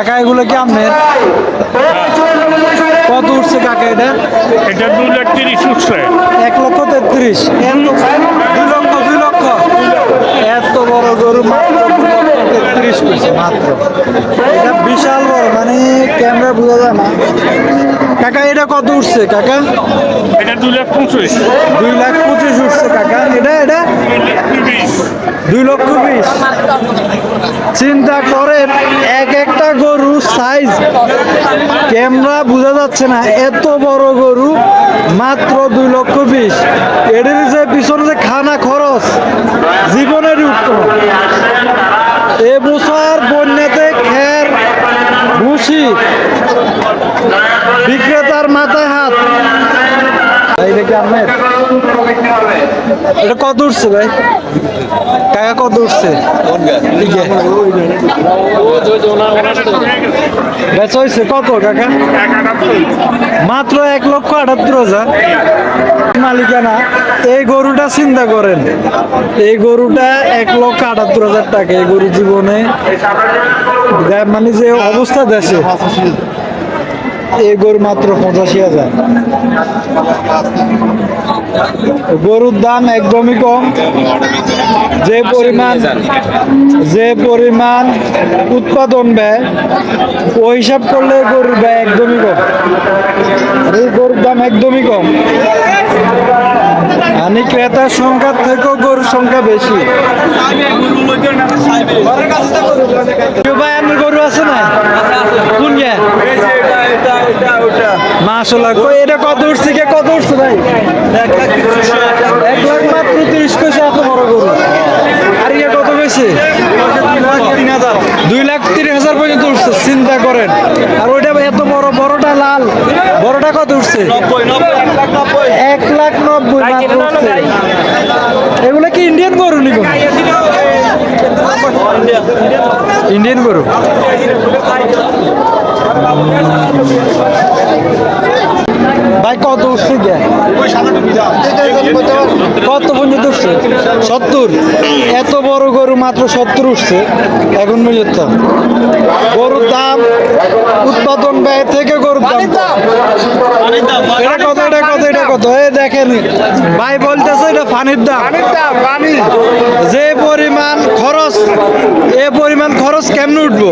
কাকা এগুলো কি আপনার কত উঠছে কাকা এটা? এটা দু লাখ তিরিশ উঠছে। এক লক্ষ তেত্রিশ। দুই লক্ষ দুই লক্ষ? এত বড় গরু মাত্র তেত্রিশ উঠছে মাত্র। এটা বিশাল বড় মানে ক্যামেরা বোঝা যায় না। কাকা এটা কত উঠছে কাকা? এটা দু লাখ পঁচিশ। দুই লাখ পঁচিশ উঠছে কাকা। এটা এটা? দুই লক্ষ বিশ। চিন্তা করেন সাইজ ক্যামেরা বোঝা যাচ্ছে না। এত বড় গরু, মাত্র দুই লক্ষ বিশ। এটির যে পিছনে যে খানা খরচ, জীবনের উত্তর এ বছর বন্যাতে খের, ভুসি এটা কত উঠছে ভাই? কাকা কত উঠছে। কত কাকা? মাত্র এক লক্ষ আটাত্তর হাজার। মালিকানা, এই গরুটা চিন্তা করেন। এই গরুটা এক লক্ষ আটাত্তর হাজার টাকা। এই গরু জীবনে মানে যে অবস্থা দেশে। গরু মাত্র পঁচাশি হাজার। গরুর দাম একদমই কম। যে পরিমাণ যে পরিমাণ উৎপাদন ব্যয় ওই হিসাব করলে গরুর ব্যয় একদমই কম আর এই গরুর দাম একদমই কম আমি ক্রেতার সংখ্যার থেকেও গরুর সংখ্যা বেশি। গরু আছে না? কোন মাসাল্লাহ এটা কত উঠছে কে? কত উঠছে ভাই? তিরিশ কইছে, এত বড় গরু। আর কত কইছে? দুই লাখ তিরিশ হাজার পর্যন্ত উঠছে, চিন্তা করেন। আর ওইটা এত বড়, বড়টা লাল। বড়টা কত উঠছে? এক লাখ নব্বই মাত্র উঠছে এগুলো কি ইন্ডিয়ান গরু নিকো ইন্ডিয়ান গরু ভাই কত উঠছে কত পর্যন্ত উঠছে? সত্তর। এত বড় গরু মাত্র সত্তর উঠছে এখন পর্যন্ত। গরুর দাম উৎপাদন ব্যয় থেকে গরুর দাম এটা কত এটা কত এটা কত? এই দেখেন ভাই বলতেছে এটা পানির দাম। যে পরিমাণ খরচ এ পরিমাণ খরচ কেমনে উঠবো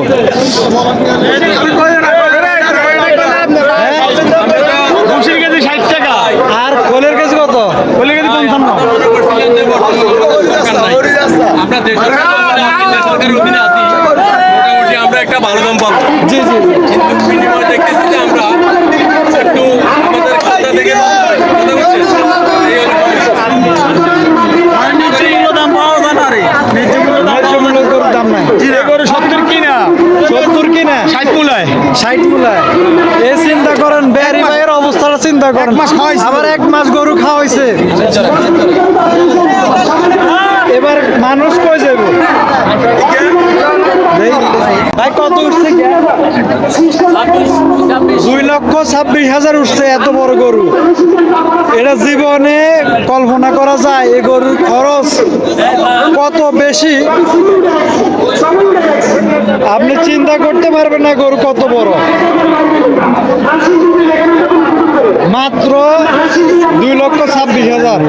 দুশির কেজি ষাট টাকা আর কোলের কেজি কত বলে কেজি পঞ্চান্ন আমরা দেশ সরকারের অধীনে আছি মোটামুটি আমরা একটা ভালো দাম পাবো। জি জি। কিন্তু বিনিময় দেখতেছি যে আমরা একটু আমাদের খাতা থেকে ষাট মূলায় এ চিন্তা করেন বেয়ারি ভাইয়ের অবস্থাটা চিন্তা করেন। আবার এক মাস গরু খাওয়াইছে। দুই লক্ষ ছাব্বিশ হাজার উঠছে এত বড় গরু। এটা জীবনে কল্পনা করা যায়, এই গরুর খরচ কত বেশি? আপনি চিন্তা করতে পারবেন না গরু কত বড়। মাত্র দুই লক্ষ ছাব্বিশ হাজার।